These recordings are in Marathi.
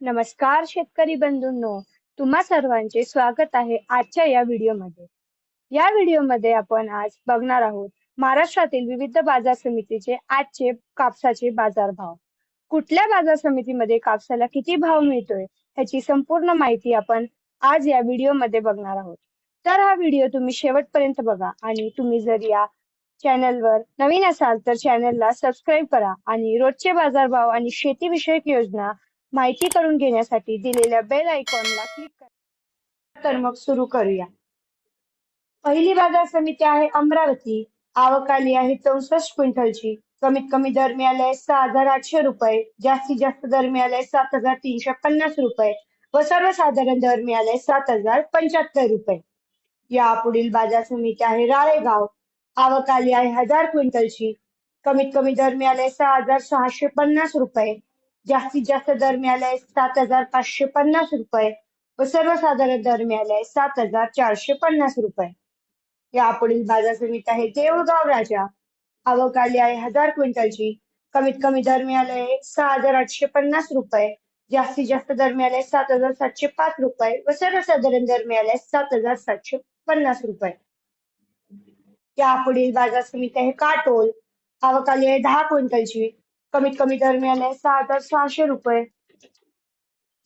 नमस्कार शेतकरी बंधूंनो तुम्हा सर्वांचे स्वागत आहे आजच्या या व्हिडिओमध्ये. या व्हिडिओमध्ये आपण आज बघणार आहोत महाराष्ट्रातील विविध बाजार समितीचे आजचे कापसाचे बाजारभाव. कुठल्या बाजार समितीमध्ये कापसाला किती भाव मिळतोय ह्याची संपूर्ण माहिती आपण आज या व्हिडिओमध्ये बघणार आहोत. तर हा व्हिडिओ तुम्ही शेवटपर्यंत बघा आणि तुम्ही जर या चॅनलवर नवीन असाल तर चॅनलला सबस्क्राईब करा आणि रोजचे बाजारभाव आणि शेतीविषयक योजना माहिती करून घेण्यासाठी दिलेल्या बेल आयकॉनला क्लिक करा. तर मग सुरू करूया. पहिली बाजार समिती आहे अमरावती. आवक आली आहे चौसष्ट क्विंटलची. कमीत कमी दर मिळालाय सहा हजार आठशे रुपये. जास्तीत जास्त दर मिळालाय सात हजार तीनशे पन्नास रुपये. व सर्वसाधारण दर मिळालाय सात हजार पंच्याहत्तर रुपये. या पुढील बाजार समिती आहे राळेगाव. आवक आली आहे हजार क्विंटलची. कमीत कमी दर मिळालाय सहा हजार सहाशे पन्नास रुपये. जास्तीत जास्त दर मिळालाय सात हजार पाचशे पन्नास रुपये व सर्वसाधारण दर मिळालाय सात हजार चारशे पन्नास रुपये. यापुढील बाजार समिती आहे देऊळगाव राजा. आवक आली आहे हजार क्विंटलची. कमीत कमी दर मिळालाय सहा हजार आठशे पन्नास रुपये. जास्तीत जास्त दर मिळालाय सात हजार सातशे पाच रुपये व सर्वसाधारण दर मिळालाय सात हजार सातशे पन्नास रुपये. या पुढील बाजार समिती आहे काटोल. आवक आली आहे दहा क्विंटलची. कमीत कमी दर मिळालाय सहा हजार सहाशे रुपये.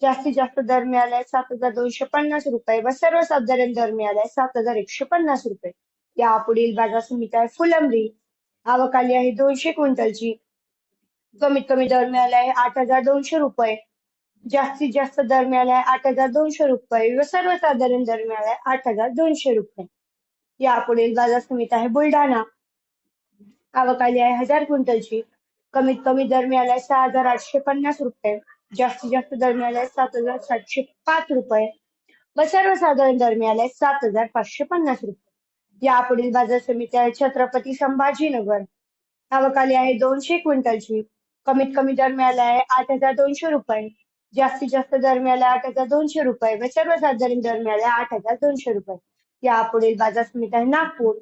जास्तीत जास्त दर मिळालाय सात हजार दोनशे पन्नास रुपये. व सर्वसाधारण दर मिळालाय सात हजार एकशे पन्नास रुपये. यापुढील बाजार समिती आहे फुलंब्री. आवक आली आहे दोनशे क्विंटलची. कमीत कमी दर मिळालाय आठ हजार दोनशे रुपये. जास्तीत जास्त दर मिळालाय आठ हजार दोनशे रुपये. व सर्वसाधारण दर मिळालाय आठ हजार दोनशे रुपये. यापुढील बाजार समिती आहे बुलढाणा. आवक आली आहे हजार क्विंटलची. कमीत कमी दर मिळालाय सहा हजार आठशे पन्नास रुपये. जास्तीत जास्त दर मिळालाय सात हजार सातशे पाच रुपये. व सर्वसाधारण दर मिळालाय सात हजार पाचशे पन्नास रुपये. यापुढील बाजार समिती आहे छत्रपती संभाजीनगर. आवक आहे दोनशे क्विंटलची. कमीत कमी दर मिळाला आहे आठ हजार दोनशे रुपये. जास्तीत जास्त दर मिळाला आठ हजार दोनशे रुपये व सर्वसाधारण दर मिळाला आठ हजार दोनशे रुपये. यापुढील बाजार समिती आहे नागपूर.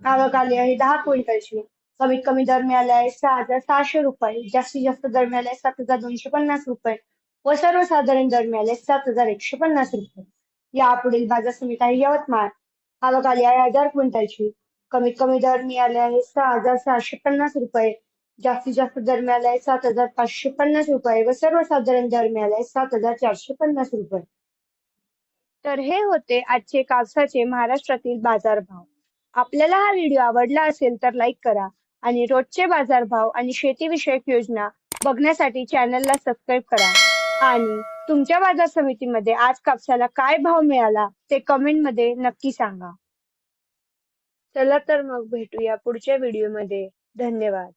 आवक आली आहे दहा क्विंटलची. कमीत कमी दर मिळाला आहे सहा हजार सहाशे रुपये जास्तीत जास्त दर मिळाला आहे सात हजार दोनशे पन्नास रुपये व सर्वसाधारण दर मिळाले सात हजार एकशे पन्नास रुपये. यापुढील बाजार समिती आहे यवतमाळ. आवक आली आहे हजार क्विंटलची. कमीत कमी दर मिळाले आहे सहा हजार सहाशे पन्नास रुपये जास्तीत जास्त दर मिळाला आहे सात हजार पाचशे पन्नास रुपये व सर्वसाधारण दर मिळाला आहे सात हजार चारशे पन्नास रुपये. तर हे होते आजचे कापसाचे महाराष्ट्रातील बाजारभाव. आपल्याला हा व्हिडिओ आवडला असेल तर लाईक करा आणि रोजचे बाजारभाव आणि शेतीविषयक योजना बघण्यासाठी चॅनलला सबस्क्राईब करा. आणि तुमच्या बाजार समितीमध्ये आज कापसाला काय भाव मिळाला ते कमेंटमध्ये नक्की सांगा. चला तर मग भेटूया पुढच्या व्हिडिओमध्ये धन्यवाद.